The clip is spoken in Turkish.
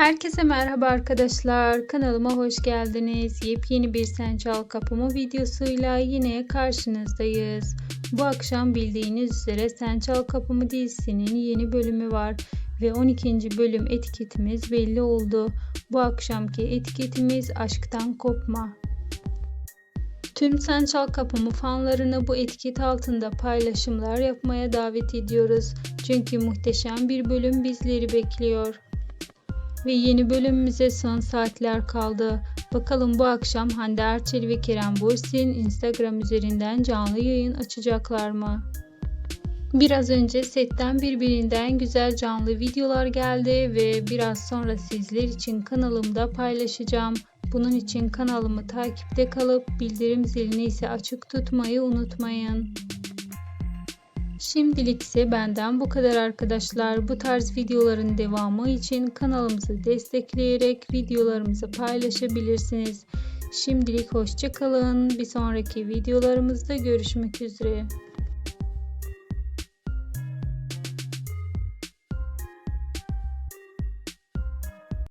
Herkese merhaba arkadaşlar. Kanalıma hoş geldiniz. Yepyeni bir Sen Çal Kapımı videosuyla yine karşınızdayız. Bu akşam bildiğiniz üzere Sen Çal Kapımı dizisinin yeni bölümü var ve 12. bölüm etiketimiz belli oldu. Bu akşamki etiketimiz aşktan kopma. Tüm Sen Çal Kapımı fanlarını bu etiket altında paylaşımlar yapmaya davet ediyoruz. Çünkü muhteşem bir bölüm bizleri bekliyor. Ve yeni bölümümüze son saatler kaldı. Bakalım bu akşam Hande Erçel ve Kerem Bürsin Instagram üzerinden canlı yayın açacaklar mı? Biraz önce setten birbirinden güzel canlı videolar geldi ve biraz sonra sizler için kanalımda paylaşacağım. Bunun için kanalımı takipte kalıp bildirim zilini ise açık tutmayı unutmayın. Şimdilik ise benden bu kadar arkadaşlar. Bu tarz videoların devamı için kanalımızı destekleyerek videolarımızı paylaşabilirsiniz. Şimdilik hoşçakalın. Bir sonraki videolarımızda görüşmek üzere.